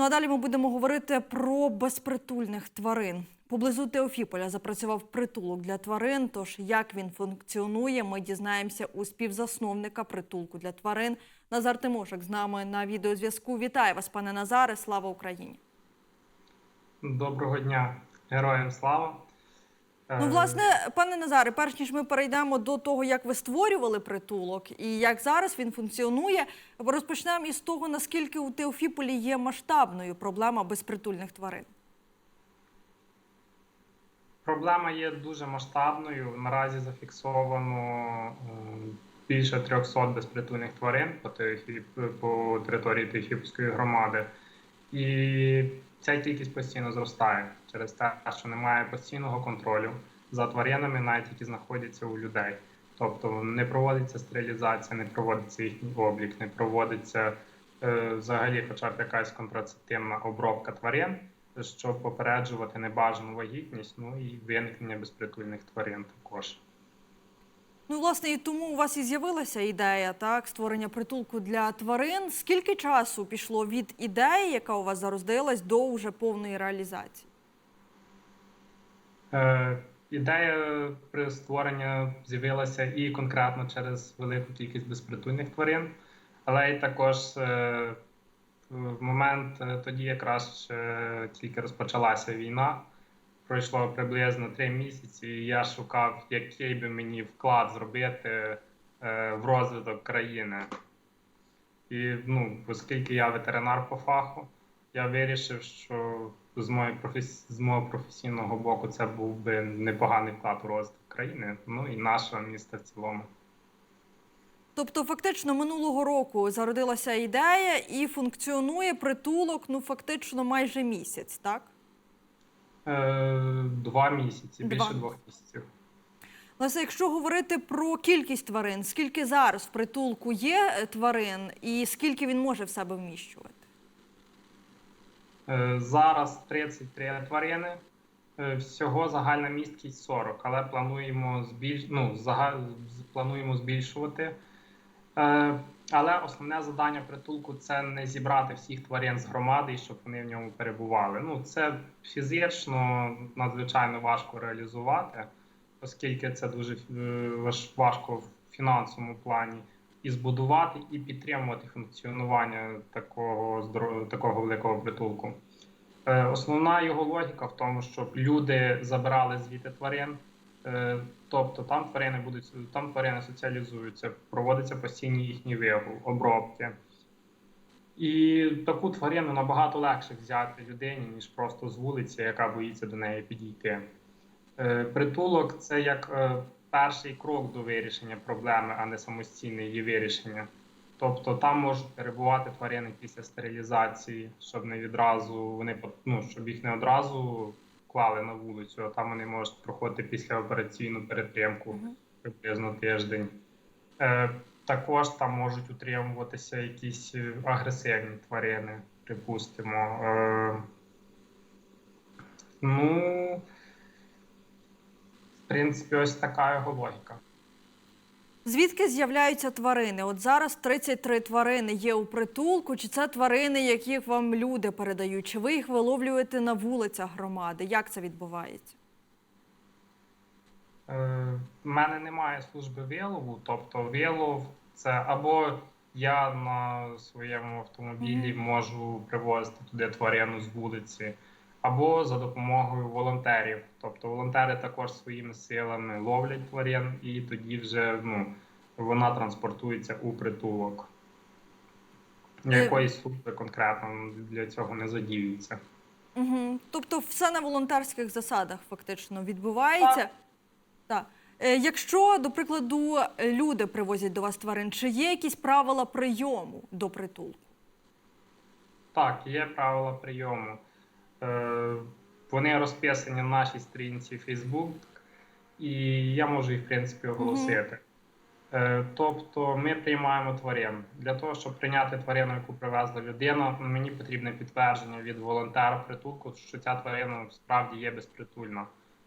Ну а далі ми будемо говорити про безпритульних тварин. Поблизу Теофіполя запрацював притулок для тварин. Тож як він функціонує, ми дізнаємося у співзасновника притулку для тварин. Назар Тимошик з нами на відеозв'язку. Вітаю вас, пане Назаре. Слава Україні! Доброго дня, героям слава. Ну, Е, власне, пане Назаре, перш ніж ми перейдемо до того, як ви створювали притулок і як зараз він функціонує, розпочнемо із того, наскільки у Теофіполі є масштабною проблема безпритульних тварин. Проблема є дуже масштабною. Наразі зафіксовано е, більше 300 безпритульних тварин по, Теофіп, по території Теофіпської громади. І ця кількість постійно зростає через те, що немає постійного контролю за тваринами, навіть які знаходяться у людей. Тобто не проводиться стерилізація, не проводиться їхній облік, не проводиться е, взагалі хоча б якась контрацептивна обробка тварин, щоб попереджувати небажану вагітність, ну і виникнення безпритульних тварин також. Ну, власне, і тому у вас і з'явилася ідея так створення притулку для тварин. Скільки часу пішло від ідеї, яка у вас зародилась, до уже повної реалізації? Е, ідея при створенні з'явилася і конкретно через велику кількість безпритульних тварин, але й також е, в момент е, тоді, якраз ще тільки розпочалася війна. Пройшло приблизно три місяці, і я шукав, який би мені вклад зробити е, в розвиток країни. І ну, оскільки я ветеринар по фаху, я вирішив, що з моєї професі... з мого професійного боку це був би непоганий вклад у розвиток країни, ну і нашого міста в цілому. Тобто, фактично, минулого року зародилася ідея і функціонує притулок ну фактично майже місяць, так? Е, два місяці, Два. більше двох місяців. Власне, якщо говорити про кількість тварин, скільки зараз в притулку є е, тварин, і скільки він може в себе вміщувати? Е, Зараз 33 тварини. Всього загальна місткість 40, але плануємо збільш... ну, зага... з- плануємо збільшувати. Але основне завдання притулку це не зібрати всіх тварин з громади, щоб вони в ньому перебували. Ну, це фізично надзвичайно важко реалізувати, оскільки це дуже е, важко в фінансовому плані і збудувати, і підтримувати функціонування такого такого великого притулку. Е, Основна його логіка в тому, щоб люди забирали звідти тварин. Е, Тобто там тварини будуть там тварини соціалізуються, проводяться постійні їхні вигул, обробки. І таку тварину набагато легше взяти людині, ніж просто з вулиці, яка боїться до неї підійти. Е, Притулок це як е, перший крок до вирішення проблеми, а не самостійне її вирішення. Тобто там можуть перебувати тварини після стерилізації, щоб не відразу вони ну, щоб їх не одразу клали на вулицю, а там вони можуть проходити післяопераційну перетримку приблизно тиждень. Е, також там можуть утримуватися якісь е, агресивні тварини, припустимо. Е, ну, в принципі, ось така його логіка. Звідки з'являються тварини? От зараз 33 тварини є у притулку. Чи це тварини, яких вам люди передають? Чи ви їх виловлюєте на вулицях громади? Як це відбувається? Е, в мене немає служби вилову, тобто вилов це або я на своєму автомобілі можу привозити туди тварину з вулиці, або за допомогою волонтерів. Тобто волонтери також своїми силами ловлять тварин, і тоді вже ну, вона транспортується у притулок. Е, Якоїсь служби конкретно для цього не задіюється. Угу. Тобто все на волонтерських засадах фактично відбувається. Так. Е, Якщо, до прикладу, люди привозять до вас тварин, чи є якісь правила прийому до притулку? Так, є правила прийому. Е, вони розписані на нашій сторінці Facebook, і я можу їх, в принципі, оголосити. Е, тобто ми приймаємо тварин. Для того, щоб прийняти тварину, яку привезла людина, мені потрібне підтвердження від волонтера притулку, що ця тварина справді є безпритульна.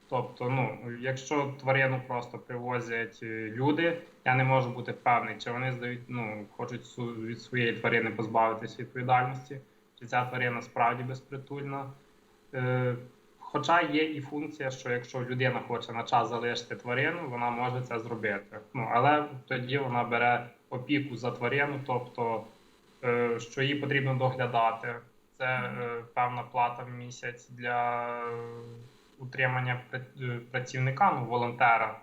Тобто, ну, якщо тварину просто привозять е, люди, я не можу бути впевнений, чи вони здають, ну, хочуть від своєї тварини позбавитися відповідальності, чи ця тварина справді безпритульна. Е, Хоча є і функція, що якщо людина хоче на час залишити тварину, вона може це зробити. Ну але тоді вона бере опіку за тварину, тобто е, що їй потрібно доглядати. Це е, певна плата в місяць для утримання працівника, ну, волонтера.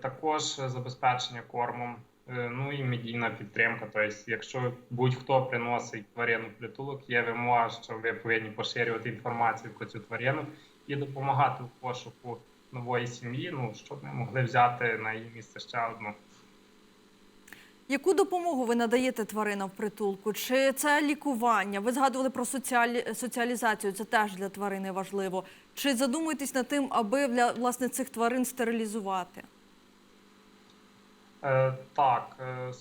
Також забезпечення кормом, ну і медійна підтримка. Тобто, якщо будь-хто приносить тварину притулок, є вимога, що ви повинні поширювати інформацію про цю тварину і допомагати в пошуку нової сім'ї, ну щоб ми могли взяти на її місце ще одну. Яку допомогу ви надаєте тваринам в притулку? Чи це лікування? Ви згадували про соціалі... соціалізацію, це теж для тварини важливо. Чи задумуєтесь над тим, аби для власне цих тварин стерилізувати? Е, так, е,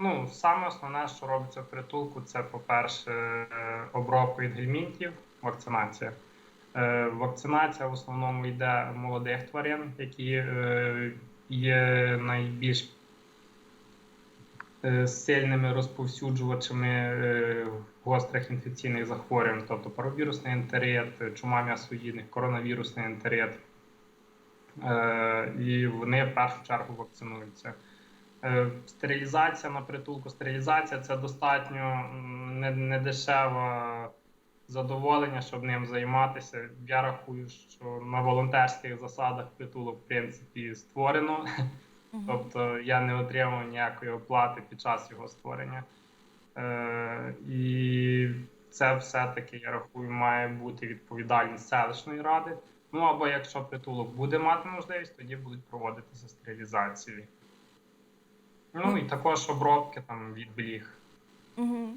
ну, саме основне, що робиться в притулку, це, по-перше, е, обробка від гельмінтів, вакцинація. Вакцинація в основному йде молодих тварин, які є найбільш сильними розповсюджувачами гострих інфекційних захворювань, тобто паровірусний ентерит, чума м'ясоїдних, коронавірусний ентерит. І вони в першу чергу вакцинуються. Е, Стерилізація на притулку. Стерилізація це достатньо м, не, не дешеве задоволення, щоб ним займатися. Я рахую, що на волонтерських засадах притулок в принципі створено. Тобто я не отримав ніякої оплати під час його створення. Е, і це все-таки, я рахую, має бути відповідальність селищної ради. Ну або якщо притулок буде мати можливість, тоді будуть проводитися стерилізації. Ну і також обробки там від бліг. Угу.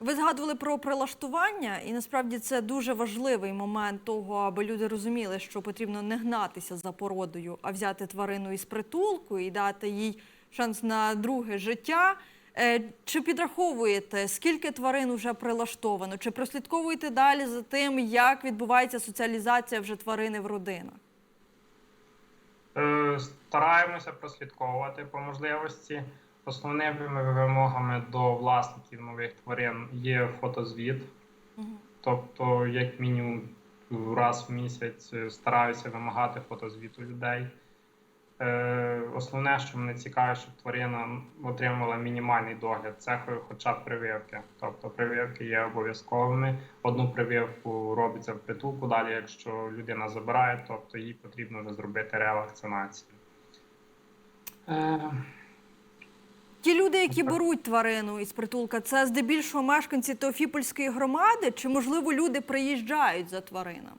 Ви згадували про прилаштування, і насправді це дуже важливий момент того, аби люди розуміли, що потрібно не гнатися за породою, а взяти тварину із притулку і дати їй шанс на друге життя. Е, Чи підраховуєте, скільки тварин вже прилаштовано? Чи прослідковуєте далі за тим, як відбувається соціалізація вже тварини в родинах? Е, Стараємося прослідковувати по можливості. Основними вимогами до власників нових тварин є фотозвіт. Тобто, як мінімум, раз в місяць е, стараюся вимагати фотозвіту людей. Е, Основне, що мене цікавить, щоб тварина отримувала мінімальний догляд, це хоча б прививки. Тобто прививки є обов'язковими. Одну прививку робиться в притулку, далі, якщо людина забирає, тобто їй потрібно вже зробити ревакцинацію. Е, Ті люди, які беруть тварину із притулка, це здебільшого мешканці Теофіпольської громади, чи можливо люди приїжджають за тваринами?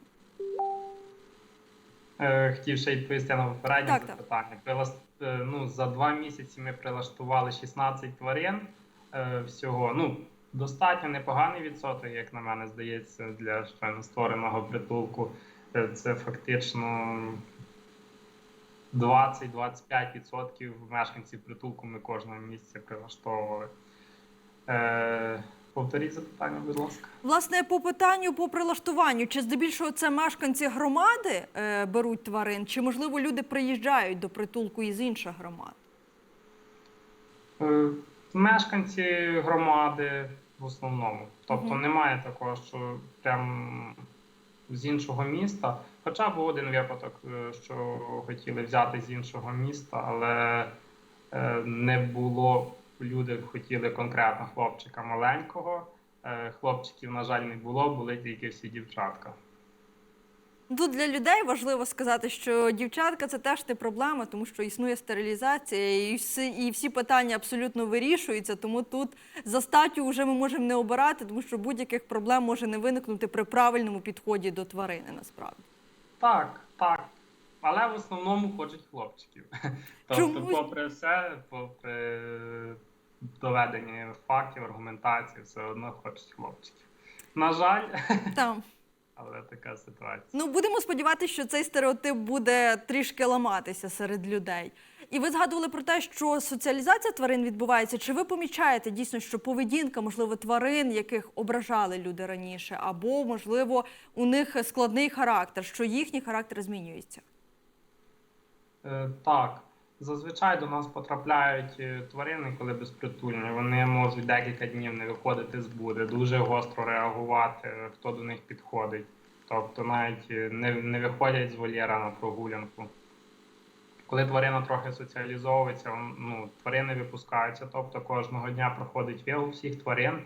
Е, Хотів ще відповісти на попереднє Так, запитання. Прилас- е, Ну, за два місяці ми прилаштували 16 тварин е, всього. Ну, достатньо непоганий відсоток, як на мене здається, для щойно створеного притулку. Це фактично 20-25% мешканців притулку ми кожного місяця прилаштовували. Повторіть запитання, будь ласка. Власне, по питанню по прилаштуванню, чи здебільшого це мешканці громади е, беруть тварин, чи можливо люди приїжджають до притулку із інших громад? Е, Мешканці громади в основному. Тобто Мгм. немає такого, що прям з іншого міста. Хоча був один випадок, е, що хотіли взяти з іншого міста, але е, не було. Люди хотіли конкретно хлопчика маленького. Е, Хлопчиків, на жаль, не було, були тільки всі дівчатка. Тут для людей важливо сказати, що дівчатка це теж не проблема, тому що існує стерилізація, і всі, і всі питання абсолютно вирішуються. Тому тут за статтю вже ми можемо не обирати, тому що будь-яких проблем може не виникнути при правильному підході до тварини. Насправді. Так, так. Але в основному хочуть хлопчиків. Тобто, попри все, попри доведення фактів, аргументації, все одно хочуть хлопчиків. На жаль, Там. але така ситуація. Ну, будемо сподіватися, що цей стереотип буде трішки ламатися серед людей. І ви згадували про те, що соціалізація тварин відбувається. Чи ви помічаєте дійсно, що поведінка, можливо, тварин, яких ображали люди раніше, або, можливо, у них складний характер, що їхній характер змінюється? Е, так. Зазвичай до нас потрапляють е, тварини, коли безпритульні. Вони можуть декілька днів не виходити з буди, дуже гостро реагувати, е, хто до них підходить. Тобто навіть е, не, не виходять з вольєра на прогулянку. Коли тварина трохи соціалізовується, ну, тварини випускаються, тобто кожного дня проходить вигул всіх тварин.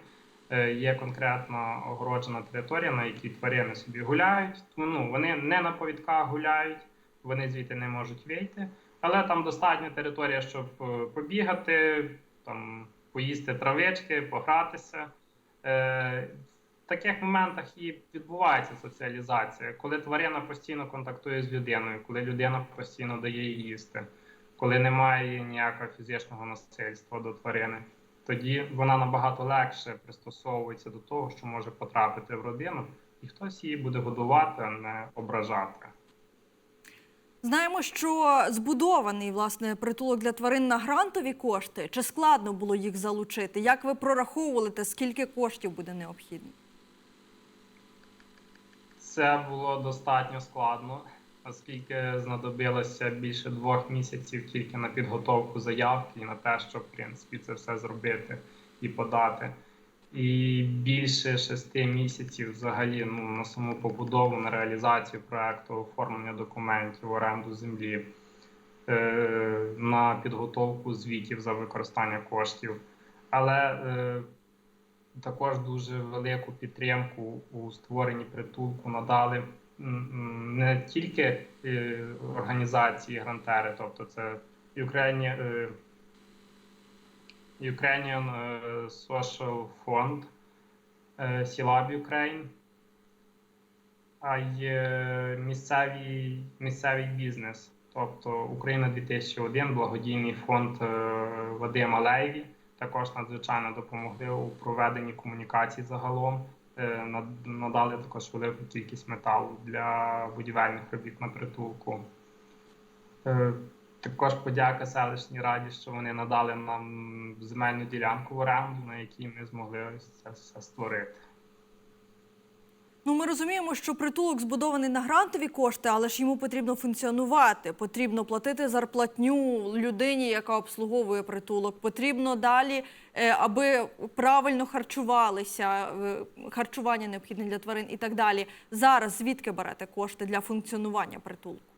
Є конкретно огороджена територія, на якій тварини собі гуляють. Ну, вони не на повідках гуляють, вони звідти не можуть вийти. Але там достатня територія, щоб е, побігати, там, поїсти травички, погратися. Е, В таких моментах і відбувається соціалізація, коли тварина постійно контактує з людиною, коли людина постійно дає їй їсти, коли немає ніякого фізичного насильства до тварини. Тоді вона набагато легше пристосовується до того, що може потрапити в родину, і хтось її буде годувати, а не ображати. Знаємо, що збудований власне притулок для тварин на грантові кошти. Чи складно було їх залучити? Як ви прораховували те, скільки коштів буде необхідно? Це було достатньо складно, оскільки знадобилося більше двох місяців тільки на підготовку заявки і на те, щоб в принципі це все зробити і подати. І більше шести місяців взагалі ну, на саму побудову, на реалізацію проекту, оформлення документів, оренду землі, е, на підготовку звітів за використання коштів. Але е, також дуже велику підтримку у створенні притулку надали не тільки е, організації грантери, тобто це Ukrainian, е, Ukrainian е, Social Fund, е, Сілаб Ukraine, а й е, місцевий, місцевий бізнес, тобто Україна 2001, благодійний фонд е, Вадима Лейві також надзвичайно допомогли у проведенні комунікацій загалом. Е, Надали також велику кількість металу для будівельних робіт на притулку. Також подяка селищній раді, що вони надали нам земельну ділянку в оренду, на якій ми змогли ось це все створити. Ну, ми розуміємо, що притулок збудований на грантові кошти, але ж йому потрібно функціонувати. Потрібно платити зарплатню людині, яка обслуговує притулок. Потрібно далі, е, аби правильно харчувалися, е, харчування необхідне для тварин і так далі. Зараз звідки берете кошти для функціонування притулку?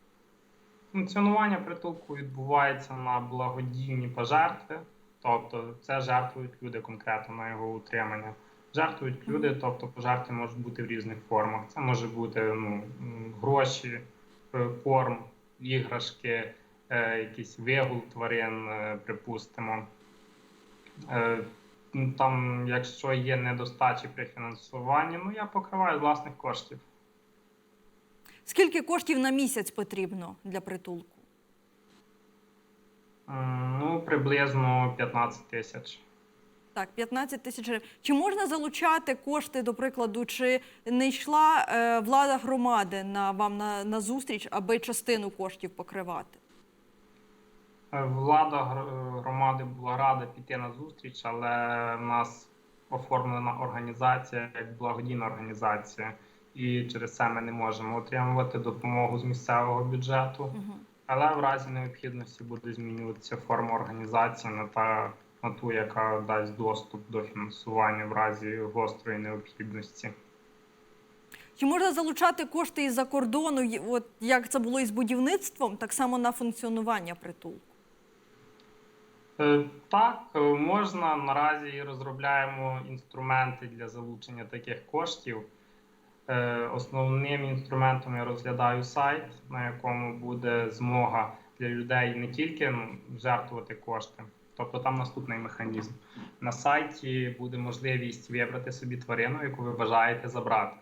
Функціонування притулку відбувається на благодійні пожертви, тобто це жертвують люди конкретно на його утримання. Жертвують люди, тобто пожертви можуть бути в різних формах. Це може бути ну, гроші, е, корм, іграшки, е, якийсь вигул тварин, е, припустимо. Е, Там, якщо є недостачі при фінансуванні, ну я покриваю з власних коштів. Скільки коштів на місяць потрібно для притулку? Ну, приблизно 15 тисяч. Так, 15 тисяч гривень. Чи можна залучати кошти, до прикладу, чи не йшла е, влада громади на вам на, на зустріч, аби частину коштів покривати? Е, Влада громади була рада піти на зустріч, але в нас оформлена організація як благодійна організація, і через це ми не можемо отримувати допомогу з місцевого бюджету. Угу. Але в разі необхідності буде змінюватися форма організації на та на ту, яка дасть доступ до фінансування в разі гострої необхідності. Чи можна залучати кошти із-за кордону, от як це було із будівництвом, так само на функціонування притулку? Е, Так, можна. Наразі розробляємо інструменти для залучення таких коштів. Е, Основним інструментом я розглядаю сайт, на якому буде змога для людей не тільки ну, жертвувати кошти. Тобто там наступний механізм. На сайті буде можливість вибрати собі тварину, яку ви бажаєте забрати.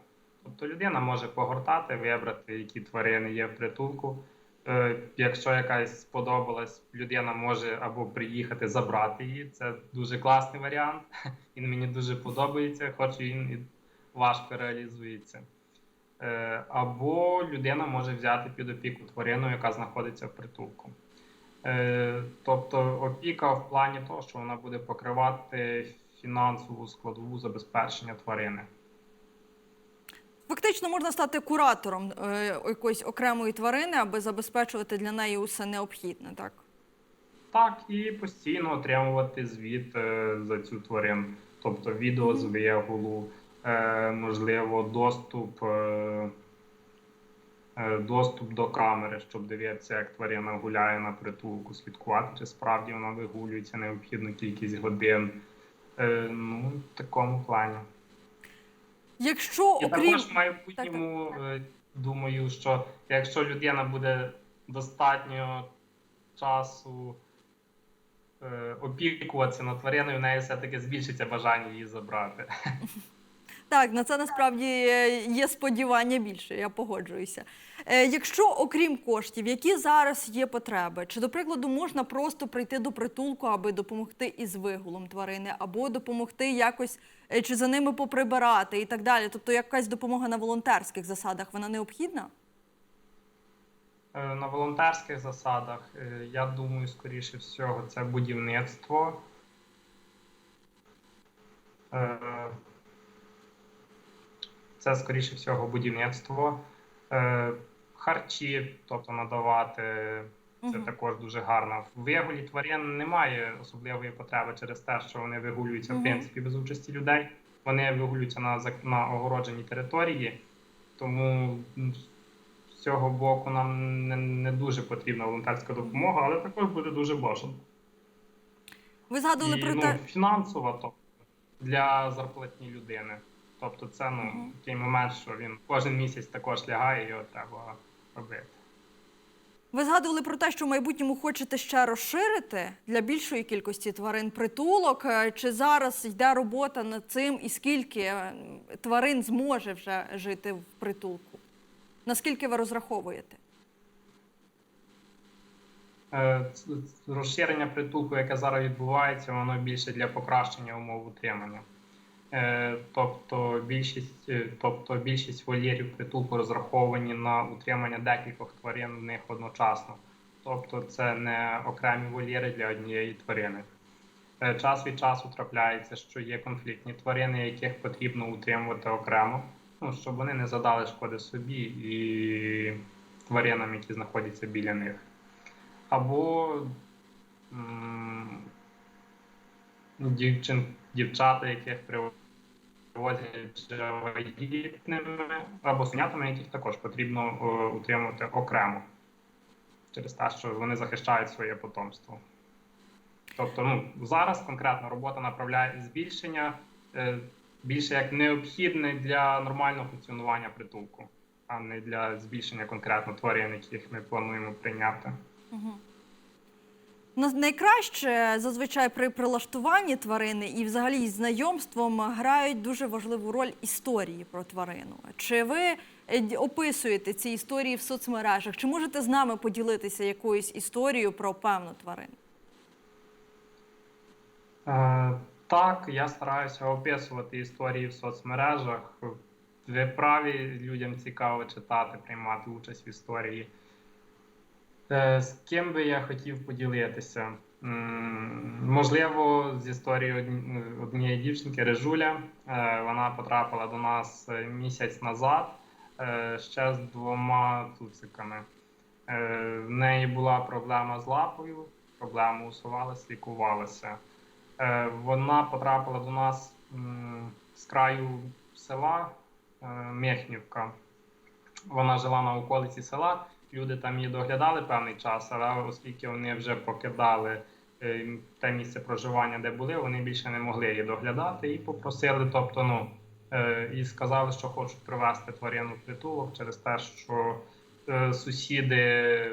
Тобто людина може погортати, вибрати, які тварини є в притулку. Е, Якщо якась сподобалась, людина може або приїхати забрати її. Це дуже класний варіант. Він мені дуже подобається, хоч він важко реалізується. Е, Або людина може взяти під опіку тварину, яка знаходиться в притулку. Е, Тобто опіка в плані того, що вона буде покривати фінансову складову забезпечення тварини. Фактично можна стати куратором е, якоїсь окремої тварини, аби забезпечувати для неї усе необхідне, так? так, і постійно отримувати звіт за цю тварину. Тобто відео з вигулу, можливо, доступ, е, е, доступ до камери, щоб дивитися, як тварина гуляє на притулку, слідкувати, чи справді вона вигулюється необхідну кількість годин. Е, ну, в такому плані. Якщо І окрім також в майбутньому е, думаю, що якщо людина буде достатньо часу е, опікуватися над твариною, в неї все-таки збільшиться бажання її забрати. Так, на це насправді е, є сподівання більше, я погоджуюся. Е, Якщо окрім коштів, які зараз є потреби, чи до прикладу можна просто прийти до притулку, аби допомогти із вигулом тварини, або допомогти якось е, чи за ними поприбирати і так далі? Тобто якась допомога на волонтерських засадах вона необхідна? На волонтерських засадах, я думаю, скоріше всього, це будівництво. Це, скоріше всього, будівництво. Е, Харчі, тобто надавати, це також дуже гарно. В вигулі тварин немає особливої потреби через те, що вони вигулюються в принципі без участі людей. Вони вигулюються на, на огородженій території, тому з цього боку нам не, не дуже потрібна волонтерська допомога, але також буде дуже бажано. Ви згадували І, про ну, те. фінансово тобто, для зарплатні людини. Тобто, це ну, Мгм. такий момент, що він кожен місяць також лягає, і його треба робити. Ви згадували про те, що в майбутньому хочете ще розширити для більшої кількості тварин притулок. Е, Чи зараз йде робота над цим, і скільки е, тварин зможе вже жити в притулку? Наскільки ви розраховуєте? Е, Розширення притулку, яке зараз відбувається, воно більше для покращення умов утримання. Е, Тобто більшість, е, тобто більшість вольєрів притулку розраховані на утримання декількох тварин в них одночасно. Тобто це не окремі вольєри для однієї тварини. Е, Час від часу трапляється, що є конфліктні тварини, яких потрібно утримувати окремо, ну, щоб вони не задали шкоди собі і тваринам, які знаходяться біля них або м, дівчин, дівчата, яких привозять вагітними, або сонятами, яких також потрібно о, утримувати окремо через те, що вони захищають своє потомство. Тобто, ну, зараз конкретно робота направляє збільшення е, більше як необхідне для нормального функціонування притулку, а не для збільшення конкретно тварин, яких ми плануємо прийняти. Угу. Найкраще зазвичай при прилаштуванні тварини і взагалі з знайомством грають дуже важливу роль історії про тварину. Чи ви е, описуєте ці історії в соцмережах? Чи можете з нами поділитися якоюсь історією про певну тварину? Е, так, я стараюся описувати історії в соцмережах. Ви праві, людям цікаво читати, приймати участь в історії. Е, з ким би я хотів поділитися? Можливо, з історією однієї дівчинки Режуля. Е, Вона потрапила до нас е, місяць назад ще з двома цуциками. В неї була проблема з лапою, проблема усувалася, лікувалася. Вона потрапила до нас з краю села Мехнівка. Вона жила на околиці села. Люди там її доглядали певний час, але оскільки вони вже покидали е, те місце проживання, де були, вони більше не могли її доглядати і попросили, тобто, ну е, і сказали, що хочуть привезти тварину в притулок через те, що е, сусіди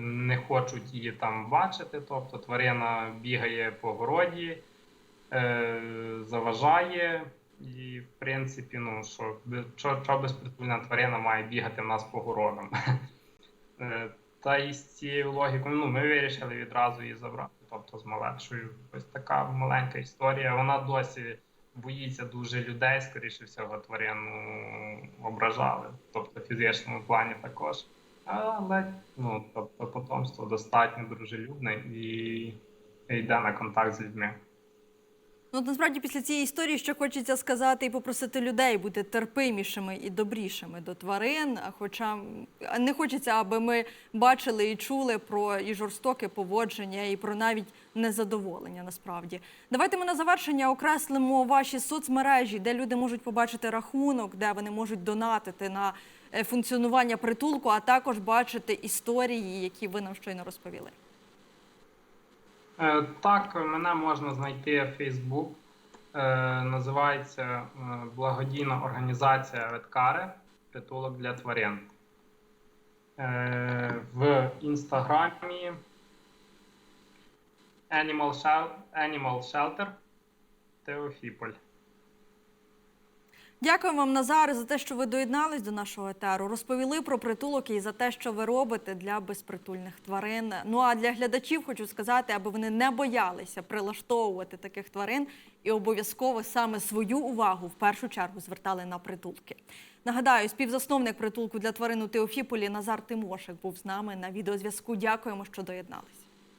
не хочуть її там бачити. Тобто тварина бігає по городі, заважає. І, в принципі, ну що, що, безпритульна тварина має бігати в нас по городам. Е, Та і з цією логікою ну, ми вирішили відразу її забрати, тобто з малечою. Ось така маленька історія. Вона досі боїться дуже людей, скоріше всього, тварину ображали, тобто в фізичному плані також. Але ну, тобто, потомство достатньо дружелюбне і йде на контакт з людьми. Ну, насправді після цієї історії ще хочеться сказати і попросити людей бути терпимішими і добрішими до тварин. Хоча не хочеться, аби ми бачили і чули про і жорстоке поводження, і про навіть незадоволення. Насправді, давайте ми на завершення окреслимо ваші соцмережі, де люди можуть побачити рахунок, де вони можуть донатити на е, функціонування притулку, а також бачити історії, які ви нам щойно розповіли. Е, Так, мене можна знайти в. Е, Називається е, благодійна організація Веткари притулок для тварин. Е, В інстаграмі Animal Shelter Теофіполь. Дякую вам, Назаре, за те, що ви доєднались до нашого етеру, розповіли про притулок і за те, що ви робите для безпритульних тварин. Ну а для глядачів хочу сказати, аби вони не боялися прилаштовувати таких тварин і обов'язково саме свою увагу в першу чергу звертали на притулки. Нагадаю, співзасновник притулку для тварин у Теофіполі Назар Тимошик був з нами на відеозв'язку. Дякуємо, що доєднались.